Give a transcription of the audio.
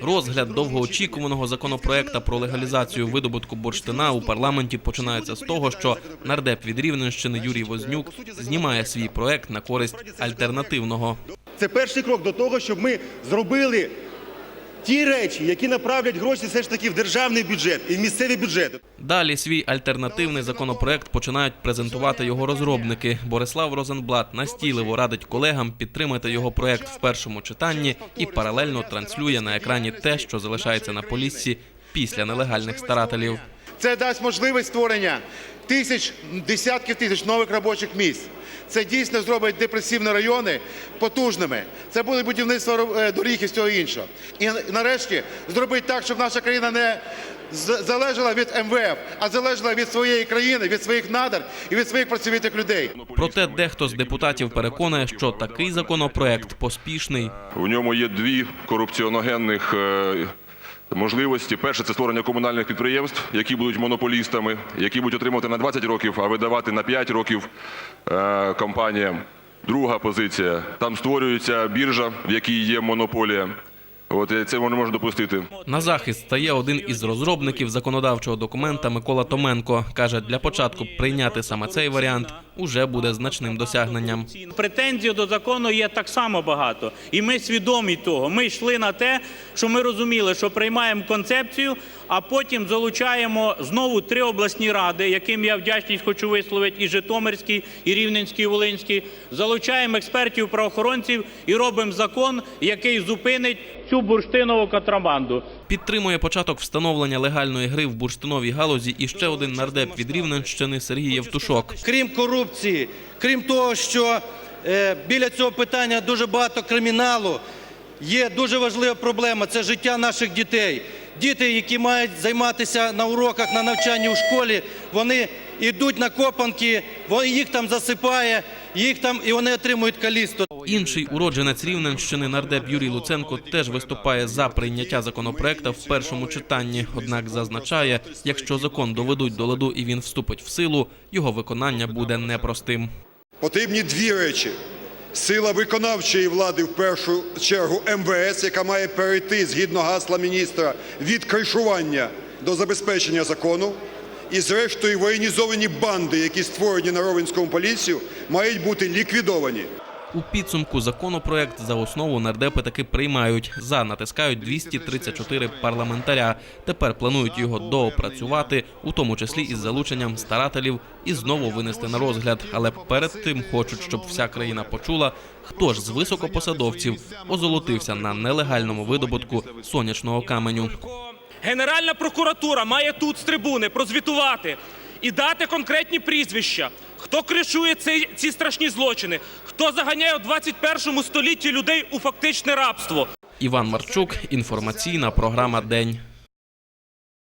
Розгляд довгоочікуваного законопроекта про легалізацію видобутку бурштина у парламенті починається з того, що нардеп від Рівненщини Юрій Вознюк знімає свій проект на користь альтернативного. Це перший крок до того, щоб ми зробили ті речі, які направлять гроші все ж таки в державний бюджет і в місцеві бюджети. Далі свій альтернативний законопроект починають презентувати його розробники. Борислав Розенблат настійливо радить колегам підтримати його проект в першому читанні і паралельно транслює на екрані те, що залишається на полісці після нелегальних старателів. Це дасть можливість створення тисяч, десятків тисяч нових робочих місць. Це дійсно зробить депресивні райони потужними. Це буде будівництво е, доріг і всього іншого. І нарешті зробить так, щоб наша країна не залежала від МВФ, а залежала від своєї країни, від своїх надр і від своїх працьовитих людей. Проте дехто з депутатів переконує, що такий законопроект поспішний. У ньому є дві корупціоногенних е, можливості. Перше це створення комунальних підприємств, які будуть монополістами, які будуть отримувати на 20 років, а видавати на 5 років е, компаніям. Друга позиція там створюється біржа, в якій є монополія. От це не можна допустити. На захист стає один із розробників законодавчого документа Микола Томенко. каже, для початку прийняти саме цей варіант уже буде значним досягненням. Претензій до закону є так само багато, і ми свідомі того. Ми йшли на те, що ми розуміли, що приймаємо концепцію, а потім залучаємо знову три обласні ради, яким я вдячність хочу висловити і Житомирський, і Рівненський, і Волинський. Залучаємо експертів, правоохоронців і робимо закон, який зупинить цю бурштинову контрабанду. Підтримує початок встановлення легальної гри в бурштиновій галузі і ще один нардеп від Рівненщини Сергій Євтушок. крім корупції, крім того, що е, біля цього питання дуже багато криміналу, є дуже важлива проблема це життя наших дітей. Діти, які мають займатися на уроках, на навчанні у школі, вони йдуть на копанки, їх там засипає, їх там і вони отримують калісту. Інший уродженець Рівненщини нардеп Юрій Луценко теж виступає за прийняття законопроекта в першому читанні. Однак зазначає, якщо закон доведуть до ладу і він вступить в силу, його виконання буде непростим. Потрібні дві речі: сила виконавчої влади в першу чергу МВС, яка має перейти згідно гасла міністра від кришування до забезпечення закону. І зрештою воєнізовані банди, які створені на Ровенському поліцію, мають бути ліквідовані. У підсумку законопроект за основу нардепи таки приймають. За натискають 234 парламентаря. Тепер планують його доопрацювати, у тому числі із залученням старателів, і знову винести на розгляд. Але перед тим хочуть, щоб вся країна почула, хто ж з високопосадовців озолотився на нелегальному видобутку сонячного каменю. Генеральна прокуратура має тут з трибуни прозвітувати і дати конкретні прізвища, хто кришує ці, ці страшні злочини, хто заганяє у 21 столітті людей у фактичне рабство. Іван Марчук, інформаційна програма День.